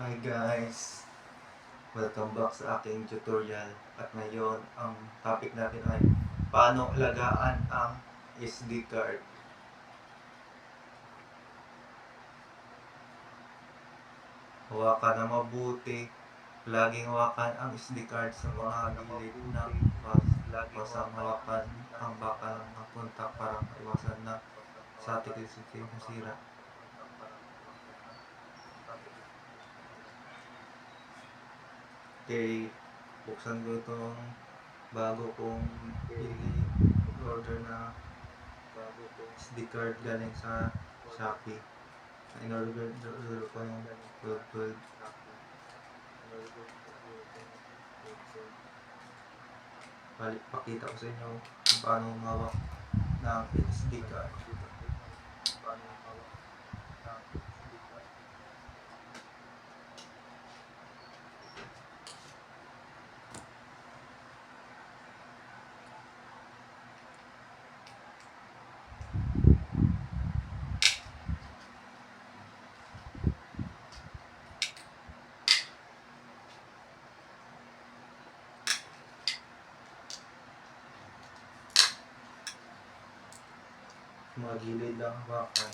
Hi guys! Welcome back sa aking tutorial at ngayon ang topic natin ay paano alagaan ang SD card. Hawakan na mabuti. Laging hawakan ang SD card sa mga gilid ng mas masang hawakan ang bakal ng mapunta para maiwasan na sa ating sira. Okay, buksan ko itong bago kong i-order na bago kong SD card galing sa Shopee. In-order order ko yung 1212. Balik, pakita ko sa inyo kung paano humawak ng SD card. Paano humawak ng SD card. Mga gilid lang hawakan.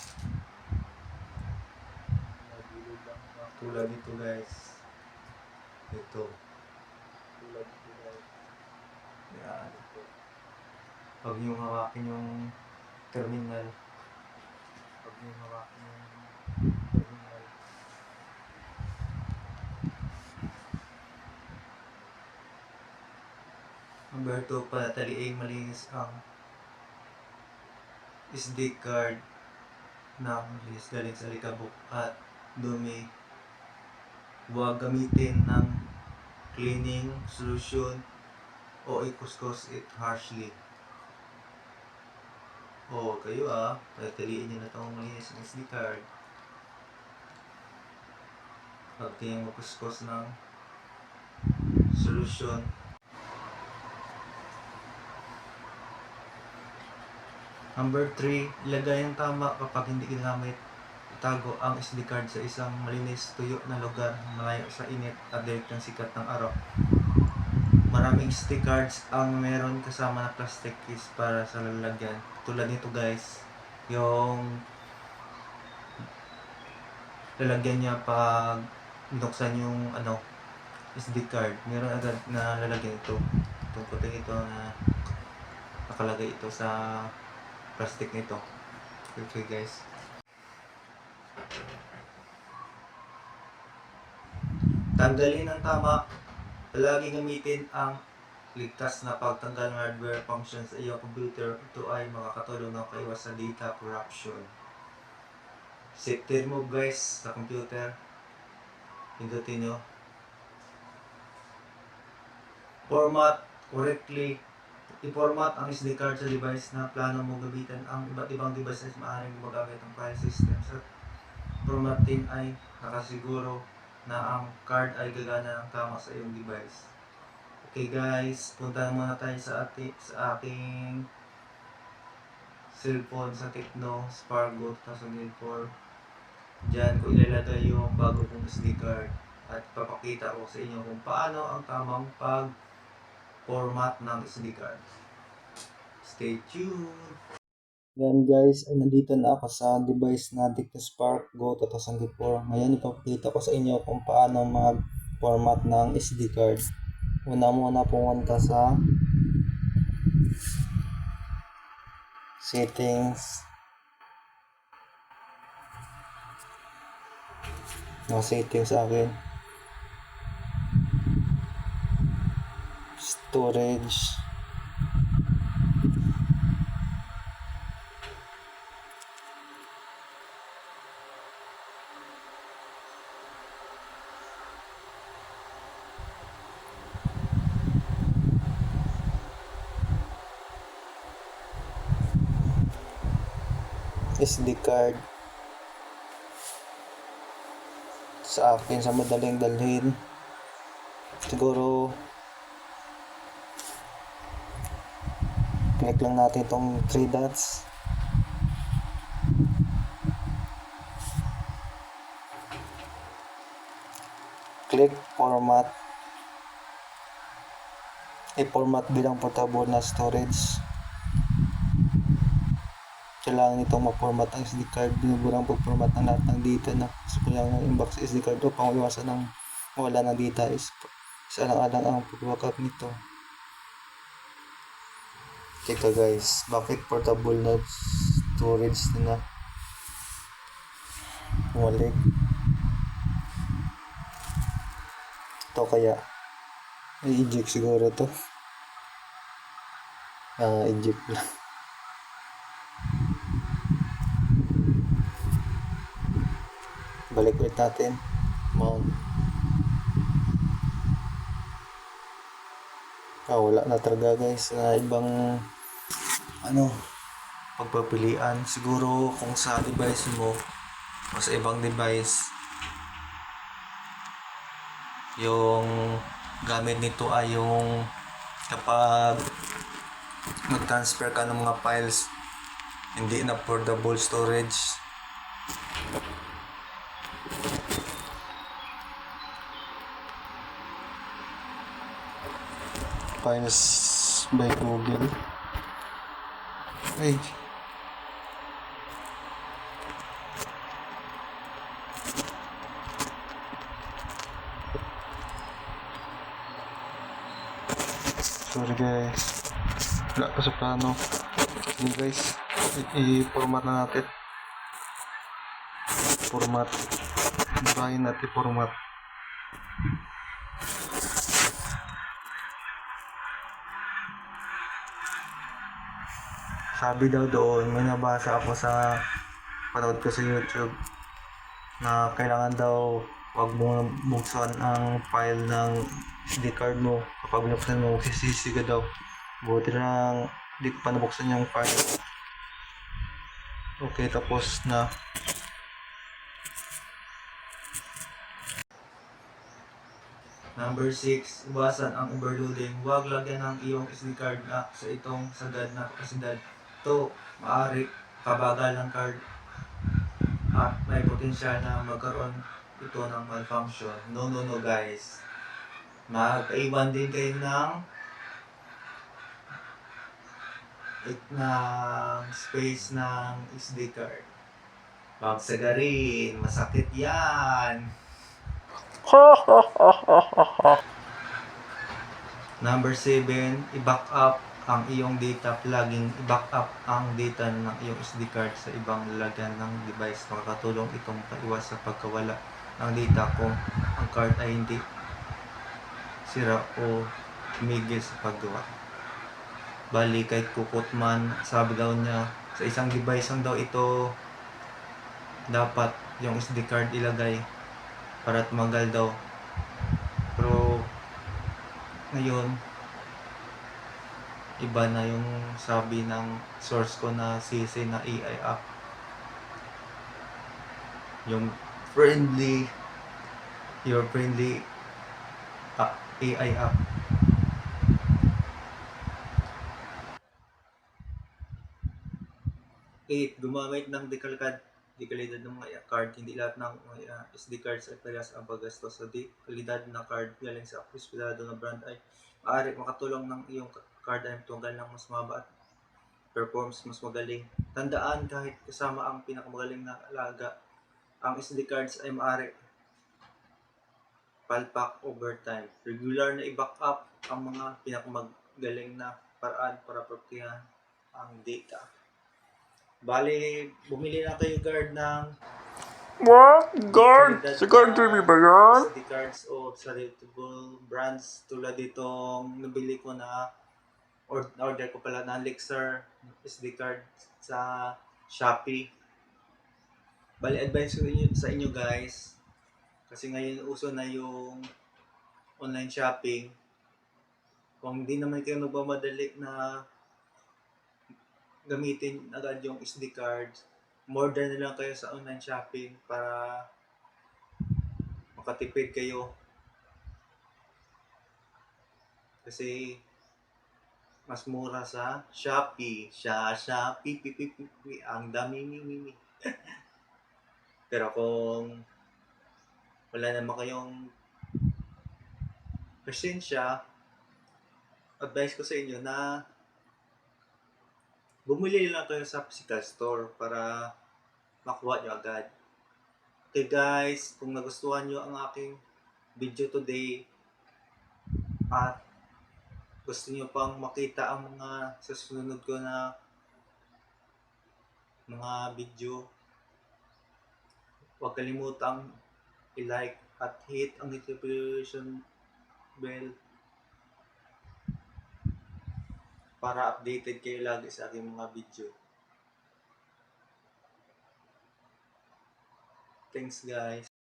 Mga gilid lang hawakan. Tulad nito guys. Ito. Tulad nito guys. Yan. Pag yung hawakin yung terminal. Pag yung hawakin yung terminal. Number 2, panataliing malinis ang SD card na malinis galing sa likabok at dumi. Huwag gamitin ng cleaning solution o ikuskus it harshly. O kayo ah, tataliin nyo na itong malinis ng SD card. Huwag kayong magkuskus ng solution Number 3, ilagay ang tama kapag hindi ginamit. Itago ang SD card sa isang malinis, tuyo na lugar, malayo sa init at direktang sikat ng araw. Maraming SD cards ang meron kasama na plastic case para sa lalagyan. Tulad nito guys, yung lalagyan niya pag binuksan yung ano, SD card. Meron agad na lalagyan ito. Itong puting ito na nakalagay ito sa plastic nito. Okay guys. Tanggalin ng tama. Palagi gamitin ang ligtas na pagtanggal ng hardware function sa iyong computer. Ito ay makakatulong ng kaiwas sa data corruption. Safety remove guys sa computer. Pindutin nyo. Format correctly i-format ang SD card sa device na plano mo gamitin. Ang iba't ibang devices maaaring gumagamit ng file system sa formatting ay nakasiguro na ang card ay gagana ng tama sa iyong device. Okay guys, punta muna tayo sa, ati, sa aking cellphone sa Tecno Spargo 2004. Diyan ko ilalagay yung bago kong SD card at papakita ko sa inyo kung paano ang tamang pag format ng SD card. Stay tuned! Yan guys, ay nandito na ako sa device na Dictus Spark Go 2004. Ngayon ipapakita ko sa inyo kung paano mag-format ng SD card. Una muna pumunta sa settings no settings sa akin storage SD card. Sa akin sa madaling dalhin. Siguro click lang natin itong 3 dots Click format. I-format bilang portable na storage. Kailangan itong ma-format ang SD card. Binuburang pag-format ng lahat ng data na sa kanyang inbox SD card upang iwasan ng wala ng data is isa lang alang ang pag-backup nito. Teka guys, bakit portable na storage na Bumalik. Ito kaya. I-eject siguro to. Ah, eject lang. Balik ulit natin. Mount. Ah, wala na talaga guys na ibang ano pagpapilian. Siguro kung sa device mo o sa ibang device yung gamit nito ay yung kapag mag-transfer ka ng mga files hindi na portable storage. Files by Google ay Sorry guys. Wala pa sa plano. Sige guys. I-format na natin. Format. Burahin natin format. Sabi daw doon, may nabasa ako sa panood ko sa YouTube na kailangan daw wag mo buksan ang file ng SD card mo kapag binuksan mo magsisisi ka daw buti lang di ko pa nabuksan yung file okay tapos na Number 6, iwasan ang overloading. Huwag lagyan ng iyong SD card na sa itong sagad na kapasidad. Ito, maaari kabagal ng card at may potensyal na magkaroon ito ng malfunction. No, no, no guys. Magkaiwan din kayo ng it ng space ng SD card. Huwag sagarin, masakit yan. Number 7, i-back up ang iyong data plugin. I-back up ang data ng iyong SD card sa ibang lalagyan ng device. Makakatulong itong paiwas sa pagkawala ng data kung ang card ay hindi sira o tumigil sa paggawa. Bali, kahit kukot man, sabi daw niya, sa isang device lang daw ito dapat yung SD card ilagay para tumagal daw. Pero ngayon iba na yung sabi ng source ko na CC na AI app. Yung friendly your friendly ah, AI app. Eight, gumamit ng dekalidad dekalidad ng mga card. Hindi lahat ng mga SD cards ay parehas ang paggastos. So, dekalidad na card galing sa akuspisado na brand ay maaari makatulong ng iyong card ay tunggal ng mas maba at performs mas magaling. Tandaan kahit kasama ang pinakamagaling na alaga, ang SD cards ay maaari palpak over time. Regular na i-back up ang mga pinakamagaling na paraan para protektahan ang data. Bali, bumili na kayo guard ng What? Guard? Si Guard TV ba yan? SD cards o salutable brands tulad ditong nabili ko na or order ko pala na Elixir SD card sa Shopee. Bali advice ko inyo, sa inyo guys kasi ngayon uso na yung online shopping. Kung hindi naman kayo nagmamadali na gamitin agad yung SD card, order na lang kayo sa online shopping para makatipid kayo. Kasi mas mura sa Shopee. Siya, Shopee, pi, pi, pi, pi, ang dami, mi, mi, mi. Pero kung wala naman kayong presensya, advice ko sa inyo na bumili lang kayo sa physical store para makuha nyo agad. Okay guys, kung nagustuhan nyo ang aking video today at gusto nyo pang makita ang mga susunod ko na mga video, huwag kalimutang i-like at hit ang notification bell para updated kayo lagi sa aking mga video. Thanks guys.